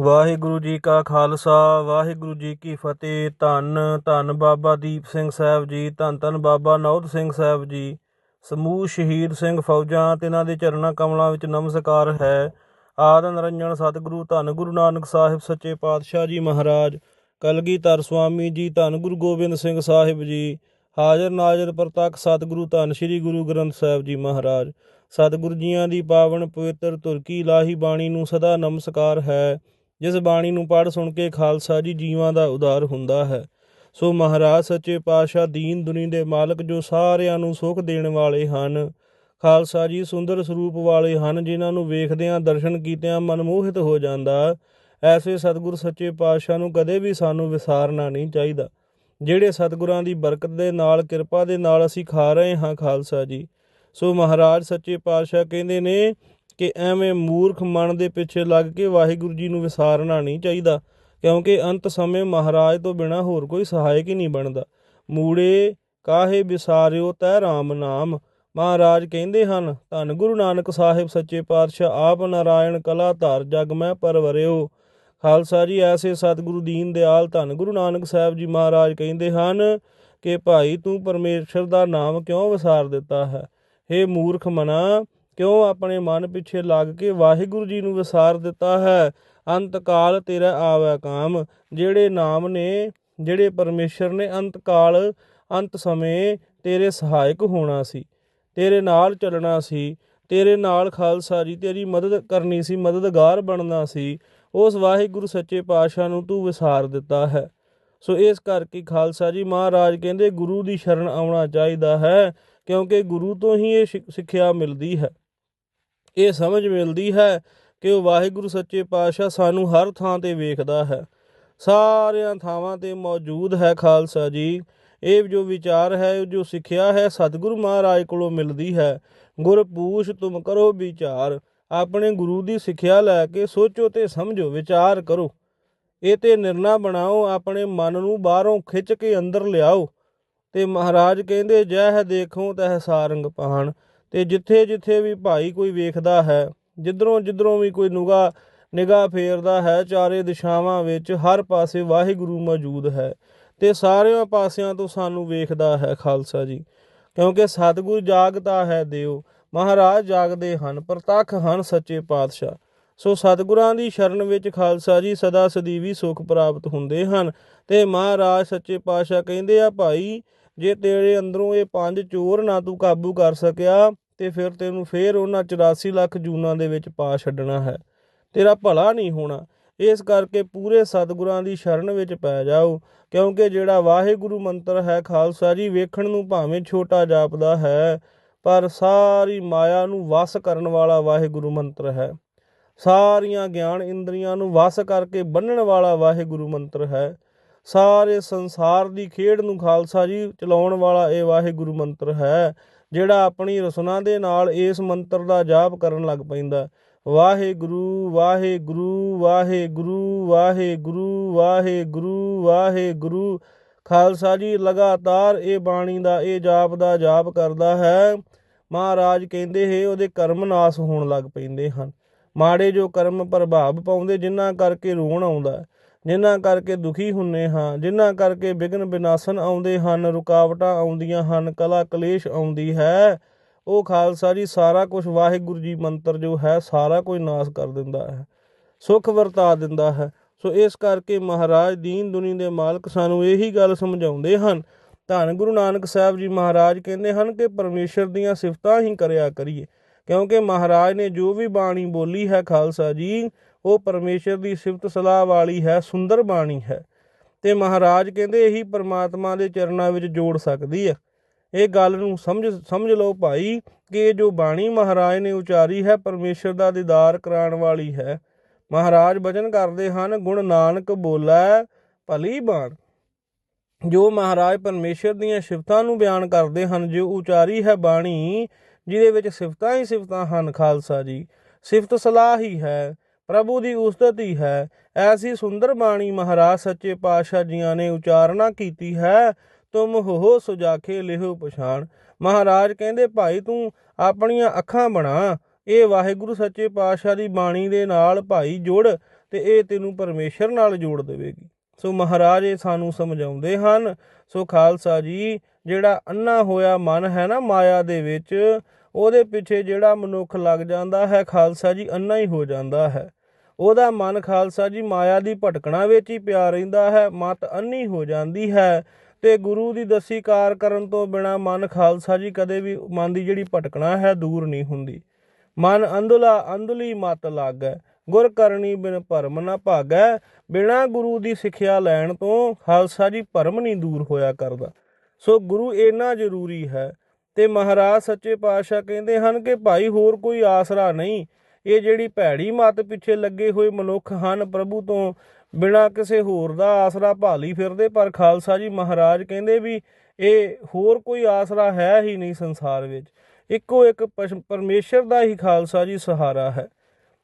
ਵਾਹਿਗੁਰੂ ਜੀ ਕਾ ਖਾਲਸਾ, ਵਾਹਿਗੁਰੂ ਜੀ ਕੀ ਫਤਿਹ। ਧੰਨ ਧੰਨ ਬਾਬਾ ਦੀਪ ਸਿੰਘ ਸਾਹਿਬ ਜੀ, ਧੰਨ ਧੰਨ ਬਾਬਾ ਨੌਦ ਸਿੰਘ ਸਾਹਿਬ ਜੀ। ਸਮੂਹ ਸ਼ਹੀਦ ਸਿੰਘ ਫੌਜਾਂ ਤੇ ਇਹਨਾਂ ਦੇ ਚਰਨਾਂ ਕਮਲਾਂ ਵਿੱਚ ਨਮਸਕਾਰ ਹੈ। ਆਦ ਨਿਰੰਜਨ ਸਤਿਗੁਰੂ, ਧੰਨ ਗੁਰੂ ਨਾਨਕ ਸਾਹਿਬ ਸੱਚੇ ਪਾਤਸ਼ਾਹ ਜੀ ਮਹਾਰਾਜ। ਕਲਗੀਧਰ ਸੁਆਮੀ ਜੀ, ਧੰਨ ਗੁਰੂ ਗੋਬਿੰਦ ਸਿੰਘ ਸਾਹਿਬ ਜੀ। ਹਾਜ਼ਰ ਨਾਜ਼ਰ ਪ੍ਰਤੱਖ ਸਤਿਗੁਰੂ, ਧੰਨ ਸ੍ਰੀ ਗੁਰੂ ਗ੍ਰੰਥ ਸਾਹਿਬ ਜੀ ਮਹਾਰਾਜ। ਸਤਿਗੁਰੂ ਜੀਆਂ ਦੀ ਪਾਵਨ ਪਵਿੱਤਰ ਤੁਰਕੀ ਲਾਹੀ ਬਾਣੀ ਨੂੰ ਸਦਾ ਨਮਸਕਾਰ ਹੈ। ਜਿਸ ਬਾਣੀ ਨੂੰ ਪੜ੍ਹ ਸੁਣ ਕੇ ਖਾਲਸਾ ਜੀ ਜੀਵਾਂ ਦਾ ਉਦਾਰ ਹੁੰਦਾ ਹੈ। ਸੋ ਮਹਾਰਾਜ ਸੱਚੇ ਪਾਤਸ਼ਾਹ ਦੀਨ ਦੁਨੀ ਦੇ ਮਾਲਕ ਜੋ ਸਾਰਿਆਂ ਨੂੰ ਸੁਖ ਦੇਣ ਵਾਲੇ ਹਨ, ਖਾਲਸਾ ਜੀ ਸੁੰਦਰ ਸਰੂਪ ਵਾਲੇ ਹਨ, ਜਿਨ੍ਹਾਂ ਨੂੰ ਵੇਖਦਿਆਂ, ਦਰਸ਼ਨ ਕੀਤਿਆਂ ਮਨਮੋਹਿਤ ਹੋ ਜਾਂਦਾ, ਐਸੇ ਸਤਿਗੁਰ ਸੱਚੇ ਪਾਤਸ਼ਾਹ ਨੂੰ ਕਦੇ ਵੀ ਸਾਨੂੰ ਵਿਸਾਰਨਾ ਨਹੀਂ ਚਾਹੀਦਾ। ਜਿਹੜੇ ਸਤਿਗੁਰਾਂ ਦੀ ਬਰਕਤ ਦੇ ਨਾਲ, ਕਿਰਪਾ ਦੇ ਨਾਲ ਅਸੀਂ ਖਾ ਰਹੇ ਹਾਂ, ਖਾਲਸਾ ਜੀ। ਸੋ ਮਹਾਰਾਜ ਸੱਚੇ ਪਾਤਸ਼ਾਹ ਕਹਿੰਦੇ ਨੇ ਕਿ ਐਵੇਂ ਮੂਰਖ ਮਨ ਦੇ ਪਿੱਛੇ ਲੱਗ ਕੇ ਵਾਹਿਗੁਰੂ ਜੀ ਨੂੰ ਵਿਸਾਰਨਾ ਨਹੀਂ ਚਾਹੀਦਾ, ਕਿਉਂਕਿ ਅੰਤ ਸਮੇਂ ਮਹਾਰਾਜ ਤੋਂ ਬਿਨਾ ਹੋਰ ਕੋਈ ਸਹਾਇਕ ਹੀ ਨਹੀਂ ਬਣਦਾ। ਮੂੜੇ ਕਾਹੇ ਵਿਸਾਰਿਓ ਤੈ ਰਾਮ ਨਾਮ। ਮਹਾਰਾਜ ਕਹਿੰਦੇ ਹਨ, ਧੰਨ ਗੁਰੂ ਨਾਨਕ ਸਾਹਿਬ, ਸੱਚੇ ਪਾਤਸ਼ਾਹ, ਆਪ ਨਾਰਾਇਣ ਕਲਾ ਧਾਰ ਜਗ ਮੈਂ ਪਰਵਰਿਓ। ਖਾਲਸਾ ਜੀ, ਐਸੇ ਸਤਿਗੁਰੂ ਦੀਨ ਦਿਆਲ, ਧੰਨ ਗੁਰੂ ਨਾਨਕ ਸਾਹਿਬ ਜੀ ਮਹਾਰਾਜ ਕਹਿੰਦੇ ਹਨ ਕਿ ਭਾਈ ਤੂੰ ਪਰਮੇਸ਼ਰ ਦਾ ਨਾਮ ਕਿਉਂ ਵਿਸਾਰ ਦਿੱਤਾ ਹੈ? ਹੇ ਮੂਰਖ ਮਨਾ ਕਿਉਂ ਆਪਣੇ ਮਨ ਪਿੱਛੇ ਲੱਗ ਕੇ ਵਾਹਿਗੁਰੂ ਜੀ ਨੂੰ ਵਿਸਾਰ ਦਿੱਤਾ ਹੈ? ਅੰਤ ਕਾਲ ਤੇਰਾ ਆਵੈ ਕਾਮ। ਜਿਹੜੇ ਨਾਮ ਨੇ, ਜਿਹੜੇ ਪਰਮੇਸ਼ਰ ਨੇ ਅੰਤ ਕਾਲ ਅੰਤ ਸਮੇਂ ਤੇਰੇ ਸਹਾਇਕ ਹੋਣਾ ਸੀ, ਤੇਰੇ ਨਾਲ ਚੱਲਣਾ ਸੀ, ਤੇਰੇ ਨਾਲ ਖਾਲਸਾ ਜੀ ਤੇਰੀ ਮਦਦ ਕਰਨੀ ਸੀ, ਮਦਦਗਾਰ ਬਣਨਾ ਸੀ, ਉਸ ਵਾਹਿਗੁਰੂ ਸੱਚੇ ਪਾਤਸ਼ਾਹ ਨੂੰ ਤੂੰ ਵਿਸਾਰ ਦਿੱਤਾ ਹੈ। ਸੋ ਇਸ ਕਰਕੇ ਖਾਲਸਾ ਜੀ ਮਹਾਰਾਜ ਕਹਿੰਦੇ ਗੁਰੂ ਦੀ ਸ਼ਰਨ ਆਉਣਾ ਚਾਹੀਦਾ ਹੈ, ਕਿਉਂਕਿ ਗੁਰੂ ਤੋਂ ਹੀ ਇਹ ਸਿ- ਸਿੱਖਿਆ ਮਿਲਦੀ ਹੈ। ਇਹ ਸਮਝ ਮਿਲਦੀ ਹੈ ਕਿ ਉਹ ਵਾਹਿਗੁਰੂ ਸੱਚੇ ਪਾਤਸ਼ਾਹ ਸਾਨੂੰ ਹਰ ਥਾਂ ਤੇ ਵੇਖਦਾ ਹੈ। ਸਾਰਿਆਂ ਥਾਵਾਂ ਤੇ ਮੌਜੂਦ ਹੈ ਖਾਲਸਾ ਜੀ। ਇਹ ਜੋ ਵਿਚਾਰ ਹੈ ਜੋ ਸਿੱਖਿਆ ਹੈ, ਸਤਿਗੁਰੂ ਮਹਾਰਾਜ ਕੋਲੋਂ ਮਿਲਦੀ ਹੈ। ਗੁਰ ਪੂਛ ਤੁਮ ਕਰੋ ਵਿਚਾਰ। ਆਪਣੇ ਗੁਰੂ ਦੀ ਸਿੱਖਿਆ ਲੈ ਕੇ ਸੋਚੋ ਤੇ ਸਮਝੋ, ਵਿਚਾਰ ਕਰੋ। ਇਹ ਤੇ ਨਿਰਣਾ ਬਣਾਓ, ਆਪਣੇ ਮਨ ਨੂੰ ਬਾਹਰੋਂ ਖਿੱਚ ਕੇ ਅੰਦਰ ਲਿਆਓ। ਤੇ ਮਹਾਰਾਜ ਕਹਿੰਦੇ, ਜੈ ਦੇਖੋ, ਤਹ ਸਾਰੰਗ ਪਾਣ। ਤੇ ਜਿੱਥੇ ਜਿੱਥੇ ਵੀ ਭਾਈ ਕੋਈ ਵੇਖਦਾ ਹੈ, ਜਿੱਧਰੋਂ ਜਿੱਧਰੋਂ ਵੀ ਕੋਈ ਨੁਗਾ ਨਿਗਾਹ ਫੇਰਦਾ ਹੈ, ਚਾਰੇ ਦਿਸ਼ਾਵਾਂ ਵਿੱਚ ਹਰ ਪਾਸੇ ਵਾਹਿਗੁਰੂ ਮੌਜੂਦ ਹੈ ਤੇ ਸਾਰਿਆਂ ਪਾਸਿਆਂ ਤੋਂ ਸਾਨੂੰ ਵੇਖਦਾ ਹੈ ਖਾਲਸਾ ਜੀ। ਕਿਉਂਕਿ ਸਤਿਗੁਰ ਜਾਗਦਾ ਹੈ ਦਿਓ ਮਹਾਰਾਜ ਜਾਗਦੇ ਹਨ, ਪ੍ਰਤੱਖ ਹਨ ਸੱਚੇ ਪਾਤਸ਼ਾਹ। ਸੋ ਸਤਿਗੁਰਾਂ ਦੀ ਸ਼ਰਨ ਵਿੱਚ ਖਾਲਸਾ ਜੀ ਸਦਾ ਸਦੀਵੀ ਸੁਖ ਪ੍ਰਾਪਤ ਹੁੰਦੇ ਹਨ ਤੇ ਮਹਾਰਾਜ ਸੱਚੇ ਪਾਤਸ਼ਾਹ ਕਹਿੰਦੇ ਆ, ਭਾਈ ਜੇ ਤੇਰੇ ਅੰਦਰੋਂ ਇਹ ਪੰਜ ਚੋਰ ਨਾ ਤੂੰ ਕਾਬੂ ਕਰ ਸਕਿਆ, ਤੇ ਫਿਰ ਤੈਨੂੰ ਫੇਰ ਉਹਨਾਂ 84 ਲੱਖ ਜੂਨਾਂ ਦੇ ਵਿੱਚ ਪਾ ਛੱਡਣਾ ਹੈ। ਤੇਰਾ ਭਲਾ ਨਹੀਂ ਹੋਣਾ। ਇਸ ਕਰਕੇ ਪੂਰੇ ਸਤਿਗੁਰਾਂ ਦੀ ਸ਼ਰਨ ਵਿੱਚ ਪੈ ਜਾਓ, ਕਿਉਂਕਿ ਜਿਹੜਾ ਵਾਹਿਗੁਰੂ ਮੰਤਰ ਹੈ, ਖਾਲਸਾ ਜੀ, ਵੇਖਣ ਨੂੰ ਭਾਵੇਂ ਛੋਟਾ ਜਾਪਦਾ ਹੈ, ਪਰ ਸਾਰੀ ਮਾਇਆ ਨੂੰ ਵਸ ਕਰਨ ਵਾਲਾ ਵਾਹਿਗੁਰੂ ਮੰਤਰ ਹੈ। ਸਾਰੀਆਂ ਗਿਆਨ ਇੰਦਰੀਆਂ ਨੂੰ ਵਸ ਕਰਕੇ ਬੰਨਣ ਵਾਲਾ ਵਾਹਿਗੁਰੂ ਮੰਤਰ ਹੈ। ਸਾਰੇ ਸੰਸਾਰ ਦੀ ਖੇਡ ਨੂੰ ਖਾਲਸਾ ਜੀ ਚਲਾਉਣ ਵਾਲਾ ਇਹ ਵਾਹਿਗੁਰੂ ਮੰਤਰ ਹੈ, ਜਿਹੜਾ ਆਪਣੀ ਰਸਨਾ ਦੇ ਨਾਲ ਇਸ ਮੰਤਰ ਦਾ ਜਾਪ ਕਰਨ ਲੱਗ ਪੈਂਦਾ ਵਾਹਿਗੁਰੂ ਵਾਹਿਗੁਰੂ ਵਾਹਿਗੁਰੂ ਵਾਹਿਗੁਰੂ ਵਾਹਿਗੁਰੂ ਵਾਹਿਗੁਰੂ। ਖਾਲਸਾ ਜੀ ਲਗਾਤਾਰ ਇਹ ਬਾਣੀ ਦਾ, ਇਹ ਜਾਪ ਦਾ ਜਾਪ ਕਰਦਾ ਹੈ। ਮਹਾਰਾਜ ਕਹਿੰਦੇ ਹੈ, ਉਹਦੇ ਕਰਮ ਨਾਸ ਹੋਣ ਲੱਗ ਪੈਂਦੇ ਹਨ। ਮਾੜੇ ਜੋ ਕਰਮ ਪ੍ਰਭਾਵ ਪਾਉਂਦੇ ਜਿਨ੍ਹਾਂ ਕਰਕੇ ਰੋਣ ਆਉਂਦਾ ਜਿਨ੍ਹਾਂ ਕਰਕੇ ਦੁਖੀ ਹੁੰਨੇ ਹਾਂ, ਜਿਨ੍ਹਾਂ ਕਰਕੇ ਵਿਗਨ ਵਿਨਾਸ਼ਨ ਆਉਂਦੇ ਹਨ, ਰੁਕਾਵਟਾਂ ਆਉਂਦੀਆਂ ਹਨ, ਕਲਾ ਕਲੇਸ਼ ਆਉਂਦੀ ਹੈ। ਉਹ ਖਾਲਸਾ ਜੀ, ਸਾਰਾ ਕੁਝ ਵਾਹਿਗੁਰੂ ਜੀ ਮੰਤਰ ਜੋ ਹੈ, ਸਾਰਾ ਕੁਝ ਨਾਸ ਕਰ ਦਿੰਦਾ ਹੈ, ਸੁਖ ਵਰਤਾ ਦਿੰਦਾ ਹੈ। ਸੋ ਇਸ ਕਰਕੇ ਮਹਾਰਾਜ ਦੀਨ ਦੁਨੀ ਦੇ ਮਾਲਕ ਸਾਨੂੰ ਇਹੀ ਗੱਲ ਸਮਝਾਉਂਦੇ ਹਨ। ਧੰਨ ਗੁਰੂ ਨਾਨਕ ਸਾਹਿਬ ਜੀ ਮਹਾਰਾਜ ਕਹਿੰਦੇ ਹਨ ਕਿ ਪਰਮੇਸ਼ਰ ਦੀਆਂ ਸਿਫਤਾਂ ਹੀ ਕਰਿਆ ਕਰੀਏ, ਕਿਉਂਕਿ ਮਹਾਰਾਜ ਨੇ ਜੋ ਵੀ ਬਾਣੀ ਬੋਲੀ ਹੈ ਖਾਲਸਾ ਜੀ ਉਹ ਪਰਮੇਸ਼ਰ ਦੀ ਸਿਫਤ ਸਲਾਹ ਵਾਲੀ ਹੈ, ਸੁੰਦਰ ਬਾਣੀ ਹੈ। ਤੇ ਮਹਾਰਾਜ ਕਹਿੰਦੇ ਇਹੀ ਪਰਮਾਤਮਾ ਦੇ ਚਰਨਾਂ ਵਿੱਚ ਜੋੜ ਸਕਦੀ ਹੈ। ਇਹ ਗੱਲ ਨੂੰ ਸਮਝ ਸਮਝ ਲਓ ਭਾਈ ਕਿ ਇਹ ਜੋ ਬਾਣੀ ਮਹਾਰਾਜ ਨੇ ਉਚਾਰੀ ਹੈ, ਪਰਮੇਸ਼ਰ ਦਾ ਦੀਦਾਰ ਕਰਾਉਣ ਵਾਲੀ ਹੈ। ਮਹਾਰਾਜ ਬਚਨ ਕਰਦੇ ਹਨ, ਗੁਣ ਨਾਨਕ ਬੋਲੇ, ਭਲੀ ਬਾਣ। ਜੋ ਮਹਾਰਾਜ ਪਰਮੇਸ਼ਰ ਦੀਆਂ ਸਿਫਤਾਂ ਨੂੰ ਬਿਆਨ ਕਰਦੇ ਹਨ, ਜੋ ਉਚਾਰੀ ਹੈ ਬਾਣੀ, ਜਿਹਦੇ ਵਿੱਚ ਸਿਫਤਾਂ ਹੀ ਸਿਫਤਾਂ ਹਨ, ਖਾਲਸਾ ਜੀ। ਸਿਫਤ ਸਲਾਹ ਹੀ ਹੈ। ਪ੍ਰਭੂ ਦੀ ਉਸਤਤ ਹੀ। ਹੈ ਐਸੀ ਸੁੰਦਰ ਬਾਣੀ ਮਹਾਰਾਜ ਸੱਚੇ ਪਾਤਸ਼ਾਹ ਜੀਆਂ ਨੇ ਉਚਾਰਨਾ ਕੀਤੀ ਹੈ। ਤੁਮ ਹੋ ਸੁਜਾਖੇ ਲਿਹੋ ਪਛਾਣ। ਮਹਾਰਾਜ ਕਹਿੰਦੇ, ਭਾਈ, ਤੂੰ ਆਪਣੀਆਂ ਅੱਖਾਂ ਬਣਾ। ਇਹ ਵਾਹਿਗੁਰੂ ਸੱਚੇ ਪਾਤਸ਼ਾਹ ਦੀ ਬਾਣੀ ਦੇ ਨਾਲ ਭਾਈ ਜੁੜ ਤੇ ਇਹ ਤੈਨੂੰ ਪਰਮੇਸ਼ਰ ਨਾਲ ਜੋੜ ਦੇਵੇਗੀ। ਸੋ ਮਹਾਰਾਜ ਇਹ ਸਾਨੂੰ ਸਮਝਾਉਂਦੇ ਹਨ, ਸੋ ਖਾਲਸਾ ਜੀ, ਜਿਹੜਾ ਅੰਨਾ ਹੋਇਆ ਮਨ ਹੈ ਨਾ ਮਾਇਆ ਦੇ ਵਿੱਚ, ਉਹਦੇ ਪਿੱਛੇ ਜਿਹੜਾ ਮਨੁੱਖ ਲੱਗ ਜਾਂਦਾ ਹੈ, ਖਾਲਸਾ ਜੀ ਅੰਨਾ ਹੀ ਹੋ ਜਾਂਦਾ ਹੈ। ਉਹਦਾ ਮਨ ਖਾਲਸਾ ਜੀ ਮਾਇਆ ਦੀ ਭਟਕਣਾ ਵਿੱਚ ਹੀ ਪਿਆ ਰਹਿੰਦਾ ਹੈ, ਮਤ ਅੰਨੀ ਹੋ ਜਾਂਦੀ ਹੈ। ਤੇ ਗੁਰੂ ਦੀ ਦਸੀ ਕਾਰ ਕਰਨ ਤੋਂ ਬਿਨਾ ਮਨ ਖਾਲਸਾ ਜੀ ਕਦੇ ਵੀ ਮਨ ਦੀ ਜਿਹੜੀ ਭਟਕਣਾ ਹੈ ਦੂਰ ਨਹੀਂ ਹੁੰਦੀ। ਮਨ ਅੰਧਲਾ ਅੰਧਲੀ ਮਤ ਲਾਗੈ, ਗੁਰ ਕਰਨੀ ਬਿਨ ਭਰਮ ਨਾ ਭਾਗੈ। ਬਿਨਾ ਗੁਰੂ ਦੀ ਸਿੱਖਿਆ ਲੈਣ ਤੋਂ ਖਾਲਸਾ ਜੀ ਭਰਮ ਨਹੀਂ ਦੂਰ ਹੋਇਆ ਕਰਦਾ। ਸੋ ਗੁਰੂ ਇੰਨਾ ਜ਼ਰੂਰੀ ਹੈ। ਤੇ ਮਹਾਰਾਜ ਸੱਚੇ ਪਾਤਸ਼ਾਹ ਕਹਿੰਦੇ ਹਨ ਕਿ ਭਾਈ ਹੋਰ ਕੋਈ ਆਸਰਾ ਨਹੀਂ ਇਹ ਜਿਹੜੀ ਭੈੜੀ ਮਤ ਪਿੱਛੇ ਲੱਗੇ ਹੋਏ ਮਨੁੱਖ ਹਨ ਪ੍ਰਭੂ ਤੋਂ ਬਿਨਾ ਕਿਸੇ ਹੋਰ ਦਾ ਆਸਰਾ ਭਾਲੀ ਫਿਰਦੇ, ਪਰ ਖਾਲਸਾ ਜੀ ਮਹਾਰਾਜ ਕਹਿੰਦੇ ਵੀ ਇਹ ਹੋਰ ਕੋਈ ਆਸਰਾ ਹੈ ਹੀ ਨਹੀਂ ਸੰਸਾਰ ਵਿੱਚ। ਇੱਕੋ ਇੱਕ ਪਸ਼- ਪਰਮੇਸ਼ਰ ਦਾ ਹੀ ਖਾਲਸਾ ਜੀ ਸਹਾਰਾ ਹੈ।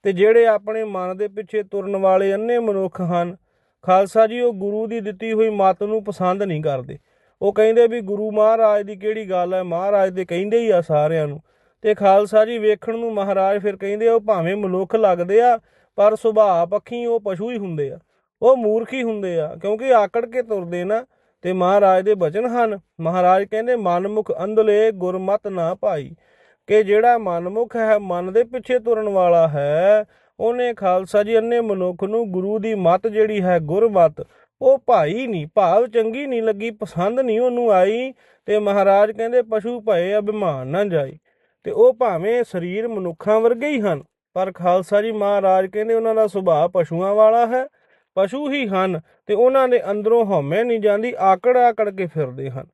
ਤੇ ਜਿਹੜੇ ਆਪਣੇ ਮਨ ਦੇ ਪਿੱਛੇ ਤੁਰਨ ਵਾਲੇ ਅੰਨੇ ਮਨੁੱਖ ਹਨ, ਖਾਲਸਾ ਜੀ ਉਹ ਗੁਰੂ ਦੀ ਦਿੱਤੀ ਹੋਈ ਮਤ ਨੂੰ ਪਸੰਦ ਨਹੀਂ ਕਰਦੇ। ਉਹ ਕਹਿੰਦੇ ਵੀ ਗੁਰੂ ਮਹਾਰਾਜ ਦੀ ਕਿਹੜੀ ਗੱਲ ਹੈ? ਮਹਾਰਾਜ ਦੇ ਕਹਿੰਦੇ ਹੀ ਆ ਸਾਰਿਆਂ ਨੂੰ। ਤੇ ਖਾਲਸਾ ਜੀ ਵੇਖਣ ਨੂੰ ਮਹਾਰਾਜ ਫਿਰ ਕਹਿੰਦੇ ਉਹ ਭਾਵੇਂ ਮਨੁੱਖ ਲੱਗਦੇ ਆ, ਪਰ ਸੁਭਾਅ ਪੱਖੀ ਉਹ ਪਸ਼ੂ ਹੀ ਹੁੰਦੇ ਆ। ਉਹ ਮੂਰਖ ਹੀ ਹੁੰਦੇ ਆ, ਕਿਉਂਕਿ ਆਕੜ ਕੇ ਤੁਰਦੇ ਨਾ, ਤੇ ਮਹਾਰਾਜ ਦੇ ਬਚਨ ਹਨ। ਮਹਾਰਾਜ ਕਹਿੰਦੇ, ਮਨਮੁਖ ਅੰਧਲੇ ਗੁਰਮਤ ਨਾ ਭਾਈ, ਕਿ ਜਿਹੜਾ ਮਨਮੁਖ ਹੈ, ਮਨ ਦੇ ਪਿੱਛੇ ਤੁਰਨ ਵਾਲਾ ਹੈ, ਉਹਨੇ ਖਾਲਸਾ ਜੀ ਅੰਨੇ ਮਨੁੱਖ ਨੂੰ ਗੁਰੂ ਦੀ ਮਤ ਜਿਹੜੀ ਹੈ, ਗੁਰਮਤ, ਉਹ ਭਾਈ ਨਹੀਂ, ਭਾਵ ਚੰਗੀ ਨਹੀਂ ਲੱਗੀ, ਪਸੰਦ ਨਹੀਂ ਉਹਨੂੰ ਆਈ, ਤੇ ਮਹਾਰਾਜ ਕਹਿੰਦੇ, ਪਸ਼ੂ ਭਏ, ਅਭਿਮਾਨ ਨਾ ਜਾਈ ਤੇ ਉਹ ਭਾਵੇਂ ਸਰੀਰ ਮਨੁੱਖਾਂ ਵਰਗੇ ਹੀ ਹਨ, ਪਰ ਖਾਲਸਾ ਜੀ ਮਹਾਰਾਜ ਕਹਿੰਦੇ ਉਹਨਾਂ ਦਾ ਸੁਭਾਅ ਪਸ਼ੂਆਂ ਵਾਲਾ ਹੈ, ਪਸ਼ੂ ਹੀ ਹਨ ਤੇ ਉਹਨਾਂ ਦੇ ਅੰਦਰੋਂ ਹਉਮੈ ਨਹੀਂ ਜਾਂਦੀ, ਆਕੜ ਆਕੜ ਕੇ ਫਿਰਦੇ ਹਨ।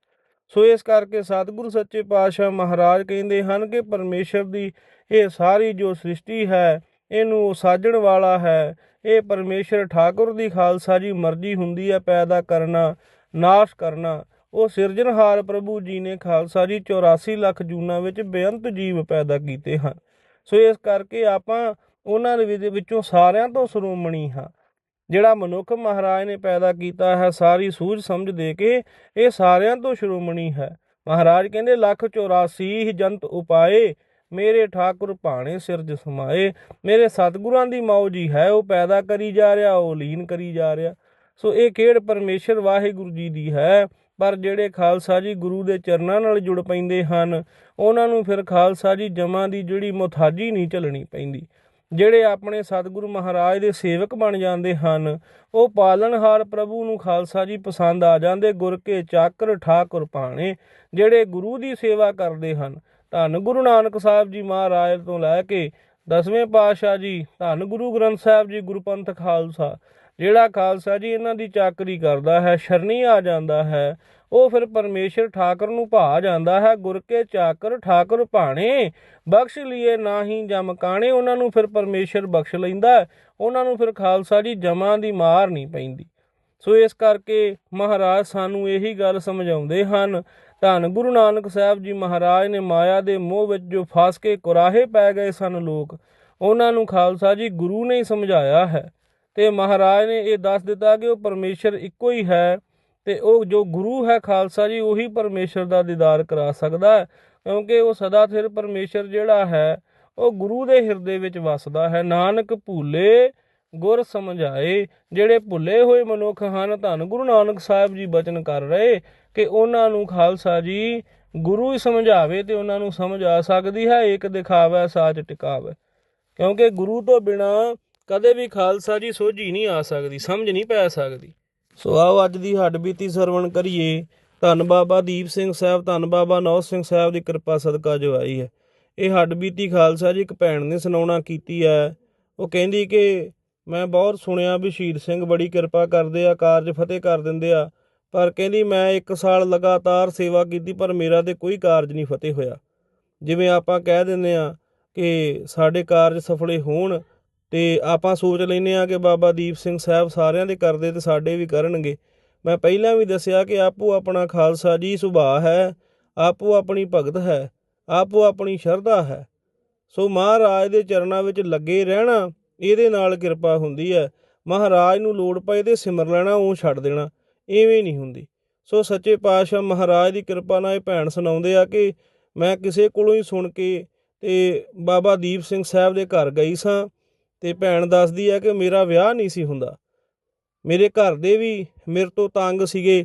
ਸੋ ਇਸ ਕਰਕੇ ਸਤਿਗੁਰੂ ਸੱਚੇ ਪਾਤਸ਼ਾਹ ਮਹਾਰਾਜ ਕਹਿੰਦੇ ਹਨ ਕਿ ਪਰਮੇਸ਼ਰ ਦੀ ਇਹ ਸਾਰੀ ਜੋ ਸ੍ਰਿਸ਼ਟੀ ਹੈ, ਇਹਨੂੰ ਉਹ ਸਾਜਣ ਵਾਲਾ ਹੈ। ਇਹ ਪਰਮੇਸ਼ਰ ਠਾਕੁਰ ਦੀ ਖਾਲਸਾ ਜੀ ਮਰਜ਼ੀ ਹੁੰਦੀ ਹੈ, ਪੈਦਾ ਕਰਨਾ, ਨਾਸ਼ ਕਰਨਾ। ਉਹ ਸਿਰਜਣਹਾਰ ਪ੍ਰਭੂ ਜੀ ਨੇ ਖਾਲਸਾ ਜੀ 84 ਲੱਖ ਜੂਨਾਂ ਵਿੱਚ ਬੇਅੰਤ ਜੀਵ ਪੈਦਾ ਕੀਤੇ ਹਨ। ਸੋ ਇਸ ਕਰਕੇ ਆਪਾਂ ਉਹਨਾਂ ਦੇ ਵਿੱਚ- ਵਿੱਚੋਂ ਸਾਰਿਆਂ ਤੋਂ ਸ਼੍ਰੋਮਣੀ ਹਾਂ। ਜਿਹੜਾ ਮਨੁੱਖ ਮਹਾਰਾਜ ਨੇ ਪੈਦਾ ਕੀਤਾ ਹੈ, ਸਾਰੀ ਸੂਝ ਸਮਝ ਦੇ ਕੇ ਇਹ ਸਾਰਿਆਂ ਤੋਂ ਸ਼੍ਰੋਮਣੀ ਹੈ। ਮਹਾਰਾਜ ਕਹਿੰਦੇ, ਲੱਖ 84 ਜੰਤ ਉਪਾਏ, ਮੇਰੇ ਠਾਕੁਰ ਭਾਣੇ ਸਿਰਜ ਸਮਾਏ। ਮੇਰੇ ਸਤਿਗੁਰਾਂ ਦੀ ਮੌਜ ਹੀ ਹੈ, ਉਹ ਪੈਦਾ ਕਰੀ ਜਾ ਰਿਹਾ, ਉਹ ਲੀਨ ਕਰੀ ਜਾ ਰਿਹਾ। ਸੋ ਇਹ ਖੇਡ ਪਰਮੇਸ਼ਰ ਵਾਹਿਗੁਰੂ ਜੀ ਦੀ ਹੈ। ਪਰ ਜਿਹੜੇ ਖਾਲਸਾ ਜੀ ਗੁਰੂ ਦੇ ਚਰਨਾਂ ਨਾਲ ਜੁੜ ਪੈਂਦੇ ਹਨ, ਉਹਨਾਂ ਨੂੰ ਫਿਰ ਖਾਲਸਾ ਜੀ ਜਮਾਂ ਦੀ ਜਿਹੜੀ ਮੁਥਾਜੀ ਨਹੀਂ ਝੱਲਣੀ ਪੈਂਦੀ। ਜਿਹੜੇ ਆਪਣੇ ਸਤਿਗੁਰੂ ਮਹਾਰਾਜ ਦੇ ਸੇਵਕ ਬਣ ਜਾਂਦੇ ਹਨ, ਉਹ ਪਾਲਣਹਾਰ ਪ੍ਰਭੂ ਨੂੰ ਖਾਲਸਾ ਜੀ ਪਸੰਦ ਆ ਜਾਂਦੇ ਗੁਰ ਕੇ ਚਾਕਰ ਠਾਕੁਰ ਪਾਣੇ ਜਿਹੜੇ ਗੁਰੂ ਦੀ ਸੇਵਾ ਕਰਦੇ ਹਨ। ਧੰਨ ਗੁਰੂ ਨਾਨਕ ਸਾਹਿਬ ਜੀ ਮਹਾਰਾਜ ਤੋਂ ਲੈ ਕੇ ਦਸਵੇਂ ਪਾਤਸ਼ਾਹ ਜੀ, ਧੰਨ ਗੁਰੂ ਗ੍ਰੰਥ ਸਾਹਿਬ ਜੀ, ਗੁਰਪੰਥ ਖਾਲਸਾ। ਜਿਹੜਾ ਖਾਲਸਾ ਜੀ ਇਹਨਾਂ ਦੀ ਚਾਕਰੀ ਕਰਦਾ ਹੈ, ਸ਼ਰਨੀ ਆ ਜਾਂਦਾ ਹੈ, ਉਹ ਫਿਰ ਪਰਮੇਸ਼ਰ ਠਾਕਰ ਨੂੰ ਭਾ ਜਾਂਦਾ ਹੈ, ਗੁਰ ਕੇ ਚਾਕਰ ਠਾਕੁਰ ਭਾਣੇ, ਬਖਸ਼ ਲਿਏ ਨਾਹੀ ਜਮ ਕਾਣੇ, ਉਹਨਾਂ ਨੂੰ ਫਿਰ ਪਰਮੇਸ਼ਰ ਬਖਸ਼ ਲੈਂਦਾ ਉਹਨਾਂ ਨੂੰ ਫਿਰ ਖਾਲਸਾ ਜੀ ਜਮਾਂ ਦੀ ਮਾਰ ਨਹੀਂ ਪੈਂਦੀ। ਸੋ ਇਸ ਕਰਕੇ ਮਹਾਰਾਜ ਸਾਨੂੰ ਇਹੀ ਗੱਲ ਸਮਝਾਉਂਦੇ ਹਨ, ਧੰਨ ਗੁਰੂ ਨਾਨਕ ਸਾਹਿਬ ਜੀ ਮਹਾਰਾਜ ਨੇ ਮਾਇਆ ਦੇ ਮੋਹ ਵਿੱਚ ਜੋ ਫਸ ਕੇ ਕੁਰਾਹੇ ਪੈ ਗਏ ਸਨ ਲੋਕ, ਉਹਨਾਂ ਨੂੰ ਖਾਲਸਾ ਜੀ ਗੁਰੂ ਨੇ ਹੀ ਸਮਝਾਇਆ ਹੈ। ਤੇ ਮਹਾਰਾਜ ਨੇ ਇਹ ਦੱਸ ਦਿੱਤਾ ਕਿ ਉਹ ਪਰਮੇਸ਼ਰ ਇੱਕੋ ਹੀ ਹੈ ਤੇ ਉਹ ਜੋ ਗੁਰੂ ਹੈ ਖਾਲਸਾ ਜੀ, ਉਹੀ ਪਰਮੇਸ਼ਰ ਦਾ ਦੀਦਾਰ ਕਰਾ ਸਕਦਾ ਹੈ, ਕਿਉਂਕਿ ਉਹ ਸਦਾ ਸਿਰ ਪਰਮੇਸ਼ਰ ਜਿਹੜਾ ਹੈ, ਉਹ ਗੁਰੂ ਦੇ ਹਿਰਦੇ ਵਿੱਚ ਵਸਦਾ ਹੈ। ਨਾਨਕ ਭੂਲੇ, ਗੁਰ ਸਮਝਾਏ, ਜਿਹੜੇ ਭੁੱਲੇ ਹੋਏ ਮਨੁੱਖ ਹਨ, ਧੰਨ ਗੁਰੂ ਨਾਨਕ ਸਾਹਿਬ ਜੀ ਬਚਨ ਕਰ ਰਹੇ ਕਿ ਉਹਨਾਂ ਨੂੰ ਖਾਲਸਾ ਜੀ ਗੁਰੂ ਹੀ ਸਮਝਾਵੇ ਤੇ ਉਹਨਾਂ ਨੂੰ ਸਮਝ ਆ ਸਕਦੀ ਹੈ, ਇੱਕ ਦਿਖਾਵੇ, ਸਾਚ ਟਿਕਾਵੇ। ਕਿਉਂਕਿ ਗੁਰੂ ਤੋਂ ਬਿਨਾ ਕਦੇ ਵੀ ਖਾਲਸਾ ਜੀ ਸੋਝੀ ਨਹੀਂ ਆ ਸਕਦੀ, ਸਮਝ ਨਹੀਂ ਪੈ ਸਕਦੀ। ਸੋ ਆਓ ਅੱਜ ਦੀ ਹੱਡਬੀਤੀ ਸਰਵਣ ਕਰੀਏ। ਧੰਨ ਬਾਬਾ ਦੀਪ ਸਿੰਘ ਸਾਹਿਬ, ਧੰਨ ਬਾਬਾ ਨੌ ਸਿੰਘ ਸਾਹਿਬ ਦੀ ਕਿਰਪਾ ਸਦਕਾ ਜੋ ਆਈ ਹੈ। ਇਹ ਹੱਡਬੀਤੀ ਖਾਲਸਾ ਜੀ ਇੱਕ ਭੈਣ ਨੇ ਸੁਣਾਉਣਾ ਕੀਤੀ ਹੈ। ਉਹ ਕਹਿੰਦੀ ਕਿ ਮੈਂ ਬਹੁਤ ਸੁਣਿਆ ਵੀ ਸ਼ਹੀਦ ਸਿੰਘ ਬੜੀ ਕਿਰਪਾ ਕਰਦੇ ਆ, ਕਾਰਜ ਫਤਿਹ ਕਰ ਦਿੰਦੇ ਆ। ਪਰ ਕਹਿੰਦੀ ਮੈਂ ਇੱਕ ਸਾਲ ਲਗਾਤਾਰ ਸੇਵਾ ਕੀਤੀ, ਪਰ ਮੇਰਾ ਤੇ ਕੋਈ ਕਾਰਜ ਨਹੀਂ ਫਤਿਹ ਹੋਇਆ। ਜਿਵੇਂ ਆਪਾਂ ਕਹਿ ਦਿੰਦੇ ਆ ਕਿ ਸਾਡੇ ਕਾਰਜ ਸਫਲੇ ਹੋਣ ਤੇ ਆਪਾਂ ਸੋਚ ਲੈਨੇ ਆ ਕਿ ਬਾਬਾ ਦੀਪ ਸਿੰਘ ਸਾਹਿਬ ਸਾਰਿਆਂ ਦੇ ਕਰਦੇ ਤੇ ਸਾਡੇ ਵੀ ਕਰਨਗੇ। ਮੈਂ ਪਹਿਲਾਂ ਵੀ ਦੱਸਿਆ ਕਿ ਆਪੋ ਆਪਣਾ ਖਾਲਸਾ ਜੀ ਸੁਭਾਅ ਹੈ, ਆਪੋ ਆਪਣੀ ਭਗਤ ਹੈ, ਆਪੋ ਆਪਣੀ ਸ਼ਰਧਾ ਹੈ। ਸੋ ਮਹਾਰਾਜ ਦੇ ਚਰਨਾਂ ਵਿੱਚ ਲੱਗੇ ਰਹਿਣਾ, ਇਹਦੇ ਨਾਲ ਕਿਰਪਾ ਹੁੰਦੀ ਹੈ। ਮਹਾਰਾਜ ਨੂੰ ਲੋੜ ਪਏ ਤੇ ਸਿਮਰ ਲੈਣਾ, ਉਹ ਛੱਡ ਦੇਣਾ, ਐਵੇਂ ਨਹੀਂ ਹੁੰਦੀ। ਸੋ ਸੱਚੇ ਪਾਤਸ਼ਾਹ ਮਹਾਰਾਜ ਦੀ ਕਿਰਪਾ ਨਾਲ ਇਹ ਭੈਣ ਸੁਣਾਉਂਦੇ ਆ ਕਿ ਮੈਂ ਕਿਸੇ ਕੋਲੋਂ ਹੀ ਸੁਣ ਕੇ ਤੇ ਬਾਬਾ ਦੀਪ ਸਿੰਘ ਸਾਹਿਬ ਦੇ ਘਰ ਗਈ ਸਾਂ। ਤੇ ਭੈਣ ਦੱਸਦੀ ਹੈ ਕਿ ਮੇਰਾ ਵਿਆਹ ਨਹੀਂ ਸੀ ਹੁੰਦਾ। ਮੇਰੇ ਘਰ ਦੇ ਵੀ ਮੇਰੇ ਤੋਂ ਤੰਗ ਸੀਗੇ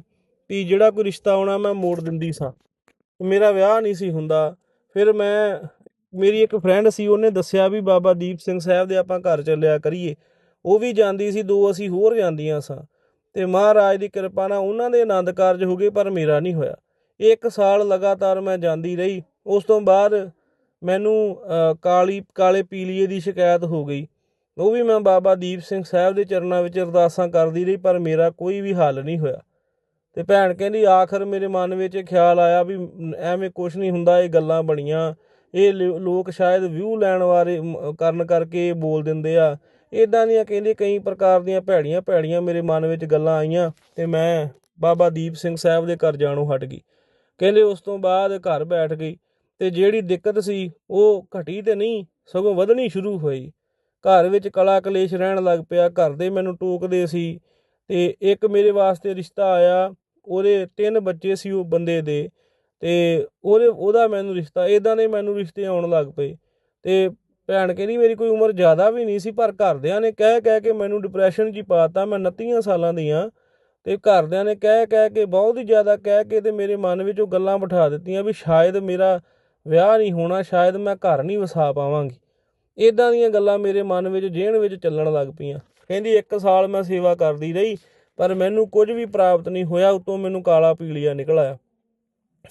ਵੀ ਜਿਹੜਾ ਕੋਈ ਰਿਸ਼ਤਾ ਆਉਣਾ ਮੈਂ ਮੋੜ ਦਿੰਦੀ ਸਾਂ। ਮੇਰਾ ਵਿਆਹ ਨਹੀਂ ਸੀ ਹੁੰਦਾ। ਫਿਰ ਮੈਂ, ਮੇਰੀ ਇੱਕ ਫਰੈਂਡ ਸੀ, ਉਹਨੇ ਦੱਸਿਆ ਵੀ ਬਾਬਾ ਦੀਪ ਸਿੰਘ ਸਾਹਿਬ ਦੇ ਆਪਾਂ ਘਰ ਚੱਲਿਆ ਕਰੀਏ। ਉਹ ਵੀ ਜਾਂਦੀ ਸੀ, ਦੋ ਅਸੀਂ ਹੋਰ ਜਾਂਦੀਆਂ ਸਾਂ। ਤੇ ਮਹਾਰਾਜ ਦੀ ਕਿਰਪਾ ਨਾਲ ਉਹਨਾਂ ਦੇ ਆਨੰਦ ਕਾਰਜ ਹੋ ਗਏ, ਪਰ ਮੇਰਾ ਨਹੀਂ ਹੋਇਆ। ਇੱਕ ਸਾਲ ਲਗਾਤਾਰ ਮੈਂ ਜਾਂਦੀ ਰਹੀ। ਉਸ ਤੋਂ ਬਾਅਦ ਮੈਨੂੰ ਕਾਲੀ, ਕਾਲੇ ਪੀਲੀਏ ਦੀ ਸ਼ਿਕਾਇਤ ਹੋ ਗਈ। ਉਹ ਵੀ ਮੈਂ ਬਾਬਾ ਦੀਪ ਸਿੰਘ ਸਾਹਿਬ ਦੇ ਚਰਨਾਂ ਵਿੱਚ ਅਰਦਾਸਾਂ ਕਰਦੀ ਰਹੀ, ਪਰ ਮੇਰਾ ਕੋਈ ਵੀ ਹੱਲ ਨਹੀਂ ਹੋਇਆ। ਤੇ ਭੈਣ ਕਹਿੰਦੀ, ਆਖਰ ਮੇਰੇ ਮਨ ਵਿੱਚ ਇਹ ਖਿਆਲ ਆਇਆ ਵੀ ਐਵੇਂ ਕੁਝ ਨਹੀਂ ਹੁੰਦਾ, ਇਹ ਗੱਲਾਂ ਬਣੀਆਂ। ਇਹ ਲੋ- ਲੋਕ ਸ਼ਾਇਦ ਵਿਊ ਲੈਣ ਵਾਲੇ ਕਰਨ ਕਰਕੇ ਇਹ ਬੋਲ ਦਿੰਦੇ ਆ। ਇਦਾਂ ਦੀਆਂ ਕਹਿੰਦੇ ਕਈ ਪ੍ਰਕਾਰ ਦੀਆਂ ਭੈੜੀਆਂ ਭੈੜੀਆਂ ਮੇਰੇ ਮਨ ਵਿੱਚ ਗੱਲਾਂ ਆਈਆਂ ਤੇ ਮੈਂ ਬਾਬਾ ਦੀਪ ਸਿੰਘ ਸਾਹਿਬ ਦੇ ਘਰ ਜਾਣੋਂ ਹਟ ਗਈ। ਕਹਿੰਦੇ ਉਸ ਤੋਂ ਬਾਅਦ ਘਰ ਬੈਠ ਗਈ ਤੇ ਜਿਹੜੀ ਦਿੱਕਤ ਸੀ ਉਹ ਘਟੀ ਤੇ ਨਹੀਂ, ਸਗੋਂ ਵਧਣੀ ਸ਼ੁਰੂ ਹੋਈ। ਘਰ ਵਿੱਚ ਕਲਾ ਕਲੇਸ਼ ਰਹਿਣ ਲੱਗ ਪਿਆ, ਘਰ ਦੇ ਮੈਨੂੰ ਟੋਕਦੇ ਸੀ ਤੇ ਇੱਕ ਮੇਰੇ ਵਾਸਤੇ ਰਿਸ਼ਤਾ ਆਇਆ, ਉਹਦੇ ਤਿੰਨ ਬੱਚੇ ਸੀ ਉਹ ਬੰਦੇ ਦੇ ਤੇ ਉਹਦੇ, ਉਹਦਾ ਮੈਨੂੰ ਰਿਸ਼ਤਾ ਇਦਾਂ ਦੇ ਮੈਨੂੰ ਰਿਸ਼ਤੇ ਆਉਣ ਲੱਗ ਪਏ ਤੇ ਭੈਣ ਕਹਿੰਦੀ ਮੇਰੀ ਕੋਈ ਉਮਰ ਜ਼ਿਆਦਾ ਵੀ ਨਹੀਂ ਸੀ, ਪਰ ਘਰਦਿਆਂ ਨੇ ਕਹਿ ਕਹਿ ਕੇ ਮੈਨੂੰ ਡਿਪਰੈਸ਼ਨ 'ਚ ਹੀ ਪਾਤਾ ਮੈਂ 29 ਸਾਲਾਂ ਦੀ ਆ ਤੇ ਘਰਦਿਆਂ ਨੇ ਕਹਿ ਕਹਿ ਕੇ ਬਹੁਤ ਹੀ ਜ਼ਿਆਦਾ ਕਹਿ ਕੇ ਤੇ ਮੇਰੇ ਮਨ ਵਿੱਚ ਉਹ ਗੱਲਾਂ ਬਿਠਾ ਦਿੱਤੀਆਂ ਵੀ ਸ਼ਾਇਦ ਮੇਰਾ ਵਿਆਹ ਨਹੀਂ ਹੋਣਾ, ਸ਼ਾਇਦ ਮੈਂ ਘਰ ਨਹੀਂ ਵਸਾ ਪਾਵਾਂਗੀ। ਇਦਾਂ ਦੀਆਂ ਗੱਲਾਂ ਮੇਰੇ ਮਨ ਵਿੱਚ ਜੇਹਣ ਵਿੱਚ ਚੱਲਣ ਲੱਗ ਪਈਆਂ। ਕਹਿੰਦੀ, ਇੱਕ ਸਾਲ ਮੈਂ ਸੇਵਾ ਕਰਦੀ ਰਹੀ, ਪਰ ਮੈਨੂੰ ਕੁਝ ਵੀ ਪ੍ਰਾਪਤ ਨਹੀਂ ਹੋਇਆ, ਉਤੋਂ ਮੈਨੂੰ ਕਾਲਾ ਪੀਲੀਆ ਨਿਕਲ ਆਇਆ।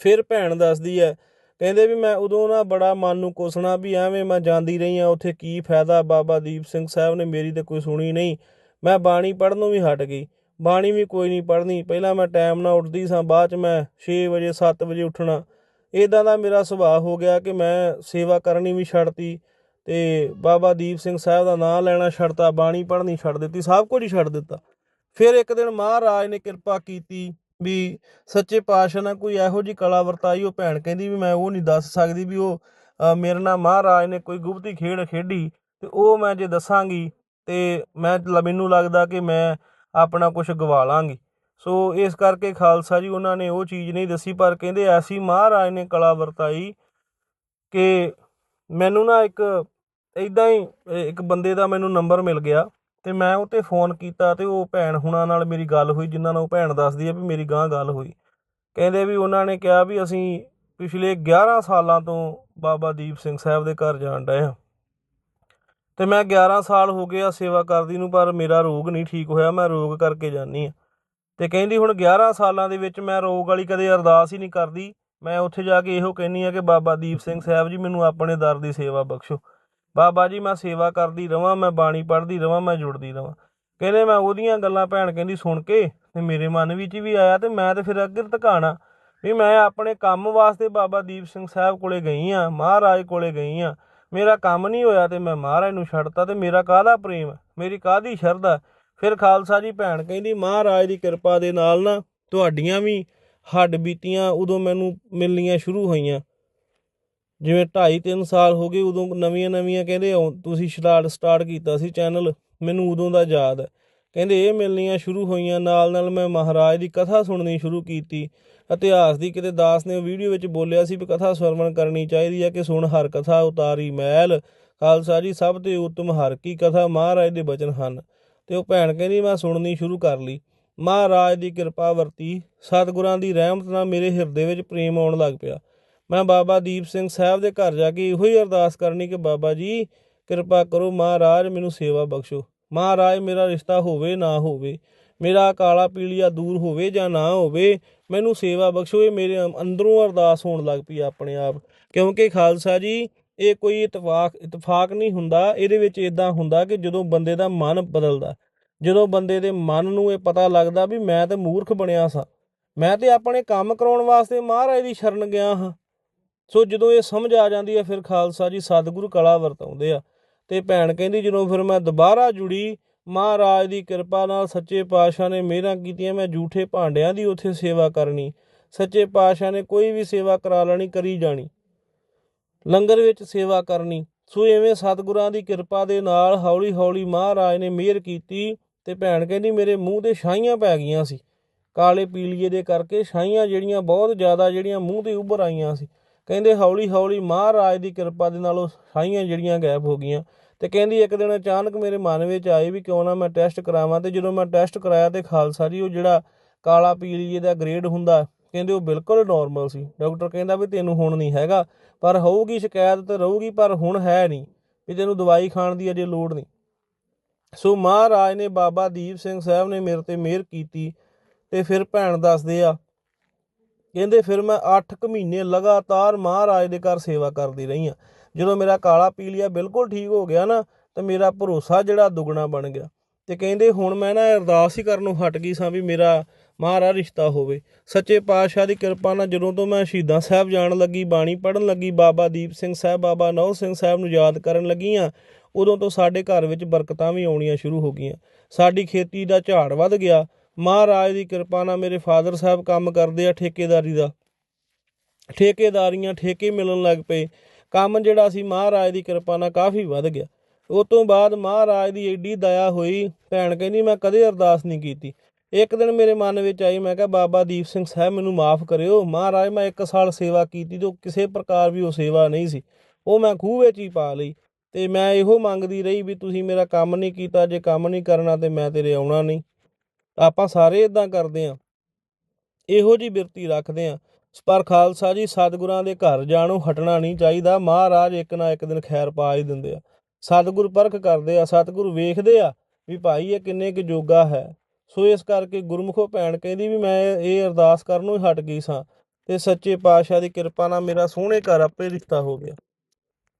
ਫਿਰ ਭੈਣ ਦੱਸਦੀ ਹੈ ਕਹਿੰਦੇ ਵੀ ਮੈਂ ਉਦੋਂ ਨਾ ਬੜਾ ਮਨ ਨੂੰ ਕੋਸਣਾ ਵੀ ਐਵੇਂ ਮੈਂ ਜਾਂਦੀ ਰਹੀ ਆ, ਉੱਥੇ ਕੀ ਫਾਇਦਾ? ਬਾਬਾ ਦੀਪ ਸਿੰਘ ਸਾਹਿਬ ਨੇ ਮੇਰੀ ਤੇ ਕੋਈ ਸੁਣੀ ਨਹੀਂ। ਮੈਂ ਬਾਣੀ ਪੜ੍ਹਨੋਂ ਵੀ ਹਟ ਗਈ। ਬਾਣੀ ਵੀ ਕੋਈ ਨਹੀਂ ਪੜ੍ਹਨੀ। ਪਹਿਲਾਂ ਮੈਂ ਟਾਈਮ ਨਾਲ ਉੱਠਦੀ ਸਾਂ, ਬਾਅਦ ਚ ਮੈਂ 6 ਵਜੇ 7 ਵਜੇ ਉੱਠਣਾ। ਇਦਾਂ ਦਾ ਮੇਰਾ ਸੁਭਾਅ ਹੋ ਗਿਆ ਕਿ ਮੈਂ ਸੇਵਾ ਕਰਨੀ ਵੀ ਛੱਡਤੀ। ਤੇ ਬਾਬਾ ਦੀਪ ਸਿੰਘ ਸਾਹਿਬ ਦਾ ਨਾਮ ਲੈਣਾ ਛੱਡਤਾ, ਬਾਣੀ ਪੜ੍ਹਨੀ ਛੱਡ ਦਿੱਤੀ, ਸਭ ਕੁਝ ਹੀ ਛੱਡ ਦਿੱਤਾ। ਫਿਰ ਇੱਕ ਦਿਨ ਮਹਾਰਾਜ ਨੇ ਕਿਰਪਾ ਕੀਤੀ ਵੀ ਸੱਚੇ ਪਾਤਸ਼ਾਹ ਨਾਲ ਕੋਈ ਇਹੋ ਜੀ ਕਲਾ ਵਰਤਾਈ, ਉਹ ਭੈਣ ਕਹਿੰਦੀ ਵੀ ਮੈਂ ਉਹ ਨਹੀਂ ਦੱਸ ਸਕਦੀ ਵੀ ਉਹ ਮੇਰੇ ਨਾਲ ਮਹਾਰਾਜ ਨੇ ਕੋਈ ਗੁਪਤੀ ਖੇਡ ਖੇਡੀ ਤੇ ਉਹ ਮੈਂ ਜੇ ਦੱਸਾਂਗੀ ਤੇ ਮੈਂ ਮੈਨੂੰ ਲੱਗਦਾ ਕਿ ਮੈਂ ਆਪਣਾ ਕੁਝ ਗਵਾ ਲਾਂਗੀ। ਸੋ ਇਸ ਕਰਕੇ ਖਾਲਸਾ ਜੀ ਉਹਨਾਂ ਨੇ ਉਹ ਚੀਜ਼ ਨਹੀਂ ਦੱਸੀ, ਪਰ ਕਹਿੰਦੇ ਐਸੀ ਮਹਾਰਾਜ ਨੇ ਕਲਾ ਵਰਤਾਈ ਕਿ ਮੈਨੂੰ ਨਾ ਇੱਕ ਇਦਾਂ ਹੀ ਇੱਕ ਬੰਦੇ ਦਾ ਮੈਨੂੰ ਨੰਬਰ ਮਿਲ ਗਿਆ ਤੇ ਮੈਂ ਉਹ ਤੇ ਫੋਨ ਕੀਤਾ ਤੇ ਉਹ ਭੈਣ ਹੁਣਾਂ ਨਾਲ ਮੇਰੀ ਗੱਲ ਹੋਈ, ਜਿਨ੍ਹਾਂ ਨਾਲ ਉਹ ਭੈਣ ਦੱਸਦੀ ਹੈ ਵੀ ਮੇਰੀ ਗਾਂ ਗੱਲ ਹੋਈ। ਕਹਿੰਦੇ ਵੀ ਉਹਨਾਂ ਨੇ ਕਿਹਾ ਵੀ ਅਸੀਂ ਪਿਛਲੇ 11 ਸਾਲਾਂ ਤੋਂ ਬਾਬਾ ਦੀਪ ਸਿੰਘ ਸਾਹਿਬ ਦੇ ਘਰ ਜਾਣ ਡਏ ਹਾਂ। ਤੇ ਮੈਂ 11 ਸਾਲ ਹੋ ਗਏ ਆ ਸੇਵਾ ਕਰਦੀ ਨੂੰ, ਪਰ ਮੇਰਾ ਰੋਗ ਨਹੀਂ ਠੀਕ ਹੋਇਆ, ਮੈਂ ਰੋਗ ਕਰਕੇ ਜਾਨੀ ਆ ਤੇ ਕਹਿੰਦੀ ਹੁਣ 11 ਸਾਲਾਂ ਦੇ ਵਿੱਚ ਮੈਂ ਰੋਗ ਵਾਲੀ ਕਦੇ ਅਰਦਾਸ ਹੀ ਨਹੀਂ ਕਰਦੀ। ਮੈਂ ਉੱਥੇ ਜਾ ਕੇ ਇਹੋ ਕਹਿੰਨੀ ਆ ਕਿ ਬਾਬਾ ਦੀਪ ਸਿੰਘ ਸਾਹਿਬ ਜੀ ਮੈਨੂੰ ਆਪਣੇ ਦਰ ਦੀ ਸੇਵਾ ਬਖਸ਼ੋ। ਬਾਬਾ ਜੀ ਮੈਂ ਸੇਵਾ ਕਰਦੀ ਰਵਾਂ, ਮੈਂ ਬਾਣੀ ਪੜ੍ਹਦੀ ਰਵਾਂ, ਮੈਂ ਜੁੜਦੀ ਰਵਾਂ। ਕਹਿੰਦੇ ਮੈਂ ਉਹਦੀਆਂ ਗੱਲਾਂ ਭੈਣ ਕਹਿੰਦੀ ਸੁਣ ਕੇ ਤੇ ਮੇਰੇ ਮਨ ਵਿੱਚ ਵੀ ਆਇਆ ਤੇ ਮੈਂ ਤੇ ਫਿਰ ਅੱਗੇ ਧਕਾਣਾ ਵੀ ਮੈਂ ਆਪਣੇ ਕੰਮ ਵਾਸਤੇ ਬਾਬਾ ਦੀਪ ਸਿੰਘ ਸਾਹਿਬ ਕੋਲੇ ਗਈ ਆ, ਮਹਾਰਾਜ ਕੋਲੇ ਗਈ ਆ। ਮੇਰਾ ਕੰਮ ਨਹੀਂ ਹੋਇਆ ਤੇ ਮੈਂ ਮਹਾਰਾਜ ਨੂੰ ਛੱਡਤਾ ਤੇ ਮੇਰਾ ਕਾਹਦਾ ਪ੍ਰੇਮ? ਮੇਰੀ ਕਾਹਦੀ ਸ਼ਰਧਾ? ਫਿਰ ਖਾਲਸਾ ਜੀ ਭੈਣ ਕਹਿੰਦੀ, ਮਹਾਰਾਜ ਦੀ ਕਿਰਪਾ ਦੇ ਨਾਲ ਨਾ ਤੁਹਾਡੀਆਂ ਵੀ ਹੱਡ ਬੀਤੀਆਂ, ਉਦੋਂ ਮੈਨੂੰ ਮਿਲਣੀਆਂ ਸ਼ੁਰੂ ਹੋਈਆਂ। ਜਿਵੇਂ 2.5 3 ਸਾਲ ਹੋ ਗਏ ਉਦੋਂ ਨਵੀਆਂ ਨਵੀਆਂ ਕਹਿੰਦੇ ਆਉ- ਤੁਸੀਂ ਸਟਾਰਟ ਸਟਾਰਟ ਕੀਤਾ ਸੀ ਚੈਨਲ, ਮੈਨੂੰ ਉਦੋਂ ਦਾ ਯਾਦ ਹੈ। ਕਹਿੰਦੇ ਇਹ ਮਿਲਣੀਆਂ ਸ਼ੁਰੂ ਹੋਈਆਂ, ਨਾਲ ਨਾਲ ਮੈਂ ਮਹਾਰਾਜ ਦੀ ਕਥਾ ਸੁਣਨੀ ਸ਼ੁਰੂ ਕੀਤੀ। ਇਤਿਹਾਸ ਦੀ ਕਿਤੇ ਦਾਸ ਨੇ ਵੀਡੀਓ ਵਿੱਚ ਬੋਲਿਆ ਸੀ ਵੀ ਕਥਾ ਸਰਵਣ ਕਰਨੀ ਚਾਹੀਦੀ ਹੈ ਕਿ ਸੁਣ ਹਰ ਕਥਾ, ਉਤਾਰੀ ਮਹਿਲ, ਖਾਲਸਾ ਜੀ, ਸਭ ਤੇ ਉਤਮ ਹਰ ਕੀ ਕਥਾ ਮਹਾਰਾਜ ਦੇ ਬਚਨ ਹਨ। ਤੇ ਉਹ ਭੈਣ ਕਹਿੰਦੀ, ਮੈਂ ਸੁਣਨੀ ਸ਼ੁਰੂ ਕਰ ਲਈ। ਮਹਾਰਾਜ ਦੀ ਕਿਰਪਾ ਵਰਤੀ, ਸਤਿਗੁਰਾਂ ਦੀ ਰਹਿਮਤ ਨਾਲ ਮੇਰੇ ਹਿਰਦੇ ਵਿੱਚ ਪ੍ਰੇਮ ਆਉਣ ਲੱਗ ਪਿਆ। ਮੈਂ ਬਾਬਾ ਦੀਪ ਸਿੰਘ ਸਾਹਿਬ ਦੇ ਘਰ ਜਾ ਕੇ ਇਹੋ ਹੀ ਅਰਦਾਸ ਕਰਨੀ ਕਿ ਬਾਬਾ ਜੀ, ਕਿਰਪਾ ਕਰੋ ਮਹਾਰਾਜ ਮੈਨੂੰ ਸੇਵਾ ਬਖਸ਼ੋ। ਮਹਾਰਾਜ, ਮੇਰਾ ਰਿਸ਼ਤਾ ਹੋਵੇ ਨਾ ਹੋਵੇ, ਮੇਰਾ ਕਾਲਾ ਪੀਲੀਆ ਦੂਰ ਹੋਵੇ ਜਾਂ ਨਾ ਹੋਵੇ, ਮੈਨੂੰ ਸੇਵਾ ਬਖਸ਼ੋ। ਇਹ ਮੇਰੇ ਅੰਦਰੋਂ ਅਰਦਾਸ ਹੋਣ ਲੱਗ ਪਈ ਆਪਣੇ ਆਪ। ਕਿਉਂਕਿ ਖਾਲਸਾ ਜੀ, ਇਹ ਕੋਈ ਇਤਫਾਕ ਇਤਫਾਕ ਨਹੀਂ ਹੁੰਦਾ। ਇਹਦੇ ਵਿੱਚ ਇਦਾਂ ਹੁੰਦਾ ਕਿ ਜਦੋਂ ਬੰਦੇ ਦਾ ਮਨ ਬਦਲਦਾ, ਜਦੋਂ ਬੰਦੇ ਦੇ ਮਨ ਨੂੰ ਇਹ ਪਤਾ ਲੱਗਦਾ ਵੀ ਮੈਂ ਤਾਂ ਮੂਰਖ ਬਣਿਆ ਸਾਂ। ਮੈਂ ਤੇ ਆਪਣੇ ਕੰਮ ਕਰਾਉਣ ਵਾਸਤੇ ਮਹਾਰਾਜ ਦੀ ਸ਼ਰਨ ਗਿਆ ਹਾਂ। ਸੋ ਜਦੋਂ ਇਹ ਸਮਝ ਆ ਜਾਂਦੀ ਹੈ, ਫਿਰ ਖਾਲਸਾ ਜੀ ਸਤਿਗੁਰੂ ਕਲਾ ਵਰਤਾਉਂਦੇ ਆ। ਤੇ ਭੈਣ ਕਹਿੰਦੀ, ਜਦੋਂ ਫਿਰ ਮੈਂ ਦੁਬਾਰਾ ਜੁੜੀ, ਮਹਾਰਾਜ ਦੀ ਕਿਰਪਾ ਨਾਲ ਸੱਚੇ ਪਾਤਸ਼ਾਹ ਨੇ ਮਿਹਰਾਂ ਕੀਤੀਆਂ, ਮੈਂ ਝੂਠੇ ਭਾਂਡਿਆਂ ਦੀ ਉੱਥੇ ਸੇਵਾ ਕਰਨੀ, ਸੱਚੇ ਪਾਤਸ਼ਾਹ ਨੇ ਕੋਈ ਵੀ ਸੇਵਾ ਕਰਾ ਲੈਣੀ, ਕਰੀ ਜਾਣੀ। ਲੰਗਰ ਵਿੱਚ ਸੇਵਾ ਕਰਨੀ। ਸੋ ਐਵੇਂ ਸਤਿਗੁਰਾਂ ਦੀ ਕਿਰਪਾ ਦੇ ਨਾਲ ਹੌਲੀ ਹੌਲੀ ਮਹਾਰਾਜ ਨੇ ਮਿਹਰ ਕੀਤੀ ਤੇ ਭੈਣ ਕਹਿੰਦੀ, ਮੇਰੇ ਮੂੰਹ ਤੇ ਛਾਈਆਂ ਪੈ ਗਈਆਂ ਸੀ। ਕਾਲੇ ਪੀਲੀਏ ਦੇ ਕਰਕੇ ਛਾਈਆਂ ਜਿਹੜੀਆਂ ਬਹੁਤ ਜ਼ਿਆਦਾ, ਜਿਹੜੀਆਂ ਮੂੰਹ ਤੇ ਉੱਭਰ ਆਈਆਂ ਸੀ। ਕਹਿੰਦੇ, ਹੌਲੀ ਹੌਲੀ ਮਹਾਰਾਜ ਦੀ ਕਿਰਪਾ ਦੇ ਨਾਲ ਉਹ ਛਾਈਆਂ ਜਿਹੜੀਆਂ ਗਾਇਬ ਹੋ ਗਈਆਂ। ਤੇ ਕਹਿੰਦੀ ਇੱਕ ਦਿਨ ਅਚਾਨਕ ਮੇਰੇ ਮਨ ਵਿੱਚ ਆਈ ਵੀ ਕਿਉਂ ਨਾ ਮੈਂ ਟੈਸਟ ਕਰਾਵਾਂ ਤੇ ਜਦੋਂ ਮੈਂ ਟੈਸਟ ਕਰਾਇਆ ਤੇ ਖਾਲਸਾ ਜੀ, ਉਹ ਜਿਹੜਾ ਕਾਲਾ ਪੀਲੀਏ ਦਾ ਗ੍ਰੇਡ ਹੁੰਦਾ, ਕਹਿੰਦੇ ਉਹ ਬਿਲਕੁਲ ਨਾਰਮਲ ਸੀ। ਡਾਕਟਰ ਕਹਿੰਦਾ ਵੀ ਤੈਨੂੰ ਹੁਣ ਨਹੀਂ ਹੈਗਾ, ਪਰ ਹੋਊਗੀ ਸ਼ਿਕਾਇਤ ਤੇ ਰਹੂਗੀ, ਪਰ ਹੁਣ ਹੈ ਨਹੀਂ ਵੀ ਤੈਨੂੰ ਦਵਾਈ ਖਾਣ ਦੀ ਅਜੇ ਲੋੜ ਨਹੀਂ। ਸੋ ਮਹਾਰਾਜ ਨੇ ਬਾਬਾ ਦੀਪ ਸਿੰਘ ਸਾਹਿਬ ਨੇ ਮੇਰੇ ਤੇ ਮਿਹਰ ਕੀਤੀ ਤੇ ਫਿਰ ਭੈਣ ਦੱਸਦੇ ਆ ਕਹਿੰਦੇ ਫਿਰ ਮੈਂ 8 ਕੁ ਮਹੀਨੇ ਲਗਾਤਾਰ ਮਹਾਰਾਜ ਦੇ ਘਰ ਸੇਵਾ ਕਰਦੀ ਰਹੀ ਆ ਜਦੋਂ ਮੇਰਾ ਕਾਲਾ ਪੀਲੀਆ ਬਿਲਕੁਲ ਠੀਕ ਹੋ ਗਿਆ ਨਾ, ਤੇ ਮੇਰਾ ਭਰੋਸਾ ਜਿਹੜਾ ਦੁੱਗਣਾ ਬਣ ਗਿਆ। ਤੇ ਕਹਿੰਦੇ ਹੁਣ ਮੈਂ ਨਾ ਅਰਦਾਸ ਹੀ ਕਰਨ ਨੂੰ ਹਟ ਗਈ ਸਾਂ ਵੀ ਮੇਰਾ ਮਹਾਰਾਜ ਰਿਸ਼ਤਾ ਹੋਵੇ। ਸੱਚੇ ਪਾਤਸ਼ਾਹ ਦੀ ਕਿਰਪਾ ਨਾਲ ਜਦੋਂ ਤੋਂ ਮੈਂ ਸ਼ਹੀਦਾਂ ਸਾਹਿਬ ਜਾਣ ਲੱਗੀ, ਬਾਣੀ ਪੜਨ ਲੱਗੀ, ਬਾਬਾ ਦੀਪ ਸਿੰਘ ਸਾਹਿਬ, ਬਾਬਾ ਨੌ ਸਿੰਘ ਸਾਹਿਬ ਨੂੰ ਯਾਦ ਕਰਨ ਲੱਗੀ ਆ ਉਦੋਂ ਤੋਂ ਸਾਡੇ ਘਰ ਵਿੱਚ ਬਰਕਤਾਂ ਵੀ ਆਉਣੀਆਂ ਸ਼ੁਰੂ ਹੋ ਗਈਆਂ। ਸਾਡੀ ਖੇਤੀ ਦਾ ਝਾੜ ਵੱਧ ਗਿਆ ਮਹਾਰਾਜ ਦੀ ਕਿਰਪਾ ਨਾਲ ਮੇਰੇ ਫਾਦਰ ਸਾਹਿਬ ਕੰਮ ਕਰਦੇ ਆ ਠੇਕੇਦਾਰੀ ਦਾ। ਠੇਕੇਦਾਰੀਆਂ ਠੇਕੇ ਮਿਲਣ ਲੱਗ ਪਏ। ਕੰਮ ਜਿਹੜਾ ਸੀ ਮਹਾਰਾਜ ਦੀ ਕਿਰਪਾ ਨਾਲ ਕਾਫੀ ਵੱਧ ਗਿਆ। ਉਸ ਤੋਂ ਬਾਅਦ ਮਹਾਰਾਜ ਦੀ ਏਡੀ ਦਇਆ ਹੋਈ, ਭੈਣ ਕਹਿੰਦੀ ਮੈਂ ਕਦੇ ਅਰਦਾਸ ਨਹੀਂ ਕੀਤੀ। ਇੱਕ ਦਿਨ ਮੇਰੇ ਮਨ ਵਿੱਚ ਆਈ, ਮੈਂ ਕਿਹਾ, ਬਾਬਾ ਦੀਪ ਸਿੰਘ ਸਾਹਿਬ, ਮੈਨੂੰ ਮਾਫ ਕਰਿਓ। ਮਹਾਰਾਜ, ਮੈਂ ਇੱਕ ਸਾਲ ਸੇਵਾ ਕੀਤੀ ਤੇ ਕਿਸੇ ਪ੍ਰਕਾਰ ਵੀ ਉਹ ਸੇਵਾ ਨਹੀਂ ਸੀ। ਉਹ ਮੈਂ ਖੂਹ ਵਿੱਚ ਹੀ ਪਾ ਲਈ ਤੇ ਮੈਂ ਇਹੋ ਮੰਗਦੀ ਰਹੀ ਵੀ ਤੁਸੀਂ ਮੇਰਾ ਕੰਮ ਨਹੀਂ ਕੀਤਾ, ਜੇ ਕੰਮ ਨਹੀਂ ਕਰਨਾ ਤੇ ਮੈਂ ਤੇਰੇ ਆਉਣਾ ਨਹੀਂ। ਆਪਾਂ ਸਾਰੇ ਇਦਾਂ ਕਰਦੇ ਆਂ ਇਹੋ ਜੀ ਬਿਰਤੀ ਰੱਖਦੇ ਆਂ ਪਰ ਖਾਲਸਾ ਜੀ, ਸਤਿਗੁਰਾਂ ਦੇ ਘਰ ਜਾਣੋਂ, ਹਟਣਾ ਨਹੀਂ ਚਾਹੀਦਾ। ਮਹਾਰਾਜ ਇੱਕ ਨਾ ਇੱਕ ਦਿਨ ਖੈਰ ਪਾ ਹੀ ਦਿੰਦੇ ਆ। ਸਤਿਗੁਰ ਪਰਖ ਕਰਦੇ ਆ, ਸਤਿਗੁਰ ਵੇਖਦੇ ਆ ਵੀ ਭਾਈ ਇਹ ਕਿੰਨੇ ਕੁ ਜੋਗਾ ਹੈ। ਸੋ ਇਸ ਕਰਕੇ ਗੁਰਮੁਖੋ ਭੈਣ ਕਹਿੰਦੀ ਵੀ ਮੈਂ ਇਹ ਅਰਦਾਸ ਕਰਨੋਂ ਹੀ ਹਟ ਗਈ ਸਾਂ। ਤੇ ਸੱਚੇ ਪਾਤਸ਼ਾਹ ਦੀ ਕਿਰਪਾ ਨਾਲ ਮੇਰਾ ਸੋਹਣੇ ਘਰ ਆਪੇ ਰਿਸ਼ਤਾ ਹੋ ਗਿਆ।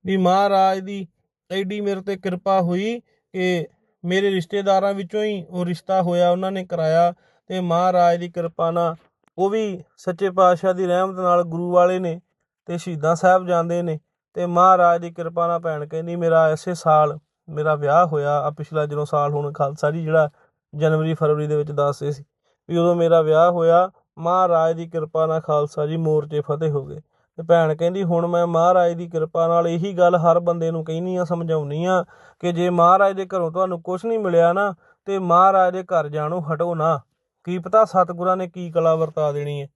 ਵੀ ਮਹਾਰਾਜ ਦੀ ਐਡੀ ਮੇਰੇ ਤੇ ਕਿਰਪਾ ਹੋਈ ਕਿ ਮੇਰੇ ਰਿਸ਼ਤੇਦਾਰਾਂ ਵਿੱਚੋਂ ਹੀ ਉਹ ਰਿਸ਼ਤਾ ਹੋਇਆ, ਉਹਨਾਂ ਨੇ ਕਰਾਇਆ ਤੇ ਮਹਾਰਾਜ ਦੀ ਕਿਰਪਾ ਨਾਲ ਉਹ ਵੀ ਸੱਚੇ ਪਾਤਸ਼ਾਹ ਦੀ ਰਹਿਮਤ ਨਾਲ ਗੁਰੂ ਵਾਲੇ ਨੇ ਤੇ ਸ਼ਹੀਦਾਂ ਸਾਹਿਬ ਜਾਂਦੇ ਨੇ ਤੇ ਮਹਾਰਾਜ ਦੀ ਕਿਰਪਾ ਨਾਲ ਭੈਣ ਕਹਿੰਦੀ, ਮੇਰਾ ਐਸੇ ਸਾਲ ਮੇਰਾ ਵਿਆਹ ਹੋਇਆ ਆ ਪਿਛਲਾ ਜਦੋਂ ਸਾਲ ਹੁਣ ਖਾਲਸਾ ਜੀ, ਜਿਹੜਾ ਜਨਵਰੀ ਫਰਵਰੀ ਦੇ ਵਿੱਚ ਦੱਸਦੇ ਸੀ ਵੀ ਉਦੋਂ ਮੇਰਾ ਵਿਆਹ ਹੋਇਆ, ਮਹਾਰਾਜ ਦੀ ਕਿਰਪਾ ਨਾਲ ਖਾਲਸਾ ਜੀ ਮੋਰਚੇ ਫਤਿਹ ਹੋ ਗਏ। ਤੇ ਭੈਣ ਕਹਿੰਦੀ, ਹੁਣ ਮੈਂ ਮਹਾਰਾਜ ਦੀ ਕਿਰਪਾ ਨਾਲ ਇਹੀ ਗੱਲ ਹਰ ਬੰਦੇ ਨੂੰ ਕਹਿਨੀ ਆ ਸਮਝਾਉਣੀ ਆ ਕਿ ਜੇ ਮਹਾਰਾਜ ਦੇ ਘਰੋਂ ਤੁਹਾਨੂੰ ਕੁਝ ਨਹੀਂ ਮਿਲਿਆ ਨਾ, ਤੇ ਮਹਾਰਾਜ ਦੇ ਘਰ ਜਾਣੋ ਹਟੋ ਨਾ। ਕੀ ਪਤਾ ਸਤਿਗੁਰਾਂ ਨੇ ਕੀ ਕਲਾ ਵਰਤਾ ਦੇਣੀ ਹੈ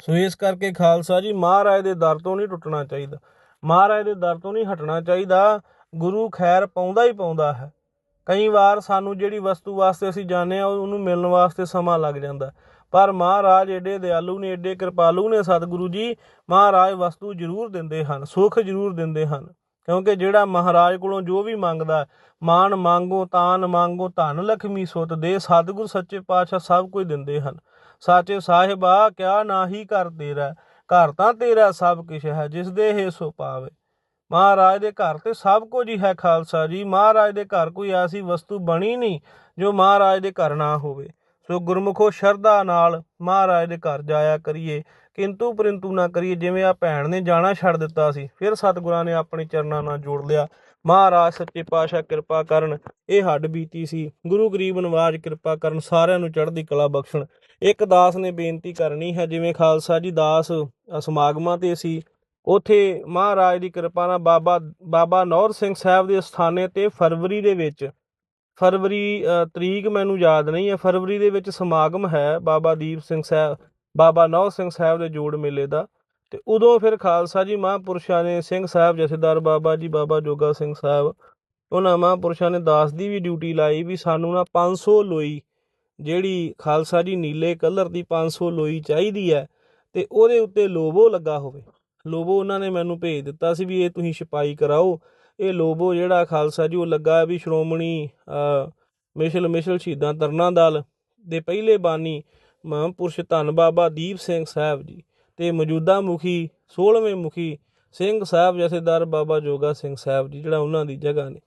ਸੋ ਇਸ ਕਰਕੇ ਖਾਲਸਾ ਜੀ, ਮਹਾਰਾਜ ਦੇ ਦਰ ਤੋਂ ਨਹੀਂ ਟੁੱਟਣਾ ਚਾਹੀਦਾ। ਮਹਾਰਾਜ ਦੇ ਦਰ ਤੋਂ ਨਹੀਂ ਹਟਣਾ ਚਾਹੀਦਾ। ਗੁਰੂ ਖੈਰ ਪਾਉਂਦਾ ਹੀ ਪਾਉਂਦਾ ਹੈ। ਕਈ ਵਾਰ ਸਾਨੂੰ ਜਿਹੜੀ ਵਸਤੂ ਵਾਸਤੇ ਅਸੀਂ ਜਾਂਦੇ ਆ, ਉਹਨੂੰ ਮਿਲਣ ਵਾਸਤੇ ਸਮਾਂ ਲੱਗ ਜਾਂਦਾ। ਪਰ ਮਹਾਰਾਜ ਏਡੇ ਦਿਆਲੂ ਨੇ, ਏਡੇ ਕਿਰਪਾਲੂ ਨੇ ਸਤਿਗੁਰੂ ਜੀ, ਮਹਾਰਾਜ ਵਸਤੂ ਜ਼ਰੂਰ ਦਿੰਦੇ ਹਨ, ਸੁੱਖ ਜ਼ਰੂਰ ਦਿੰਦੇ ਹਨ। ਕਿਉਂਕਿ ਜਿਹੜਾ ਮਹਾਰਾਜ ਕੋਲੋਂ ਜੋ ਵੀ ਮੰਗਦਾ ਮਾਨ ਮੰਗੋ, ਤਾਨ ਮੰਗੋ, ਧਨ ਲਖਮੀ ਸੁਤ ਦੇ ਸਤਿਗੁਰ ਸੱਚੇ ਪਾਤਸ਼ਾਹ ਸਭ ਕੁਝ ਦਿੰਦੇ ਹਨ। ਸਾਚੇ ਸਾਹਿਬਾ, ਕਿਆ ਨਾਹੀ ਕਰ ਤੇਰਾ ਘਰ ਤਾਂ ਤੇਰਾ ਸਭ ਕੁਝ ਹੈ, ਜਿਸ ਦੇ ਹੈ ਸੋ ਪਾਵੇ ਮਹਾਰਾਜ ਦੇ ਘਰ ਤੇ ਸਭ ਕੁਝ ਹੀ ਹੈ ਖਾਲਸਾ ਜੀ, ਮਹਾਰਾਜ ਦੇ ਘਰ ਕੋਈ ਐਸੀ ਵਸਤੂ ਬਣੀ ਨਹੀਂ, ਜੋ ਮਹਾਰਾਜ ਦੇ ਘਰ ਨਾ ਹੋਵੇ। ਸੋ ਗੁਰਮੁਖੋ ਸ਼ਰਧਾ ਨਾਲ ਮਹਾਰਾਜ ਦੇ ਘਰ ਜਾਇਆ ਕਰੀਏ। ਕਿੰਤੂ ਪਰੰਤੂ ਨਾ ਕਰੀਏ, ਜਿਵੇਂ ਆ ਭੈਣ ਨੇ ਜਾਣਾ ਛੱਡ ਦਿੱਤਾ ਸੀ, ਫਿਰ ਸਤਿਗੁਰਾਂ ਨੇ ਆਪਣੇ ਚਰਨਾਂ ਨਾਲ ਜੋੜ ਲਿਆ। ਮਹਾਰਾਜ ਸੱਚੇ ਪਾਤਸ਼ਾਹ ਕਿਰਪਾ ਕਰਨ, ਇਹ ਹੱਡ ਬੀਤੀ ਸੀ। ਗੁਰੂ ਗਰੀਬ ਨਵਾਜ ਕਿਰਪਾ ਕਰਨ ਸਾਰਿਆਂ ਨੂੰ ਚੜ੍ਹਦੀ ਕਲਾ ਬਖਸ਼ਣ। ਇੱਕ ਦਾਸ ਨੇ ਬੇਨਤੀ ਕਰਨੀ ਹੈ, ਜਿਵੇਂ ਖਾਲਸਾ ਜੀ ਦਾਸ ਸਮਾਗਮਾਂ ਤੇ ਸੀ, ਉਥੇ ਮਹਾਰਾਜ ਦੀ ਕਿਰਪਾ ਨਾਲ ਬਾਬਾ ਬਾਬਾ ਨੌਰ ਸਿੰਘ ਸਾਹਿਬ ਦੇ ਸਥਾਨੇ ਤੇ ਫਰਵਰੀ ਦੇ ਵਿੱਚ ਫਰਵਰੀ ਤਰੀਕ ਮੈਨੂੰ ਯਾਦ ਨਹੀਂ ਹੈ। ਫਰਵਰੀ ਦੇ ਵਿੱਚ ਸਮਾਗਮ ਹੈ ਬਾਬਾ ਦੀਪ ਸਿੰਘ ਸਾਹਿਬ ਬਾਬਾ ਨੌ ਸਿੰਘ ਸਾਹਿਬ ਦੇ ਜੋੜ ਮੇਲੇ ਦਾ। ਤੇ ਉਦੋਂ ਫਿਰ ਖਾਲਸਾ ਜੀ ਮਹਾਂਪੁਰਸ਼ਾਂ ਨੇ ਸਿੰਘ ਸਾਹਿਬ ਜਥੇਦਾਰ ਬਾਬਾ ਜੀ, ਬਾਬਾ ਜੋਗਾ ਸਿੰਘ ਸਾਹਿਬ, ਉਹਨਾਂ ਮਹਾਂਪੁਰਸ਼ਾਂ ਨੇ ਦਾਸ ਦੀ ਵੀ ਡਿਊਟੀ ਲਾਈ ਵੀ ਸਾਨੂੰ ਨਾ 500 ਲੋਈ, ਜਿਹੜੀ ਖਾਲਸਾ ਜੀ ਨੀਲੇ ਕਲਰ ਦੀ 500 ਲੋਈ ਚਾਹੀਦੀ ਹੈ ਤੇ ਉਹਦੇ ਉੱਤੇ ਲੋਬੋ ਲੱਗਾ ਹੋਵੇ। ਲੋਬੋ ਉਹਨਾਂ ਨੇ ਮੈਨੂੰ ਭੇਜ ਦਿੱਤਾ ਸੀ ਵੀ ਇਹ ਤੁਸੀਂ ਛਪਾਈ ਕਰਾਓ। ਇਹ ਲੋਬੋ ਜਿਹੜਾ ਖਾਲਸਾ ਜੀ, ਉਹ ਲੱਗਾ ਵੀ ਸ਼੍ਰੋਮਣੀ ਮਿਸ਼ਲ ਮਿਸ਼ਲ ਸ਼ਹੀਦਾਂ ਤਰਨਾ ਦਲ ਦੇ ਪਹਿਲੇ ਬਾਨੀ ਮਹਾਂਪੁਰਸ਼ ਧੰਨ ਬਾਬਾ ਦੀਪ ਸਿੰਘ ਸਾਹਿਬ ਜੀ ਤੇ ਮੌਜੂਦਾ ਮੁਖੀ 16ਵੇਂ ਮੁਖੀ ਸਿੰਘ ਸਾਹਿਬ ਜਥੇਦਾਰ ਬਾਬਾ ਜੋਗਾ ਸਿੰਘ ਸਾਹਿਬ ਜੀ, ਜਿਹੜਾ ਉਹਨਾਂ ਦੀ ਜਗ੍ਹਾ ਨੇ।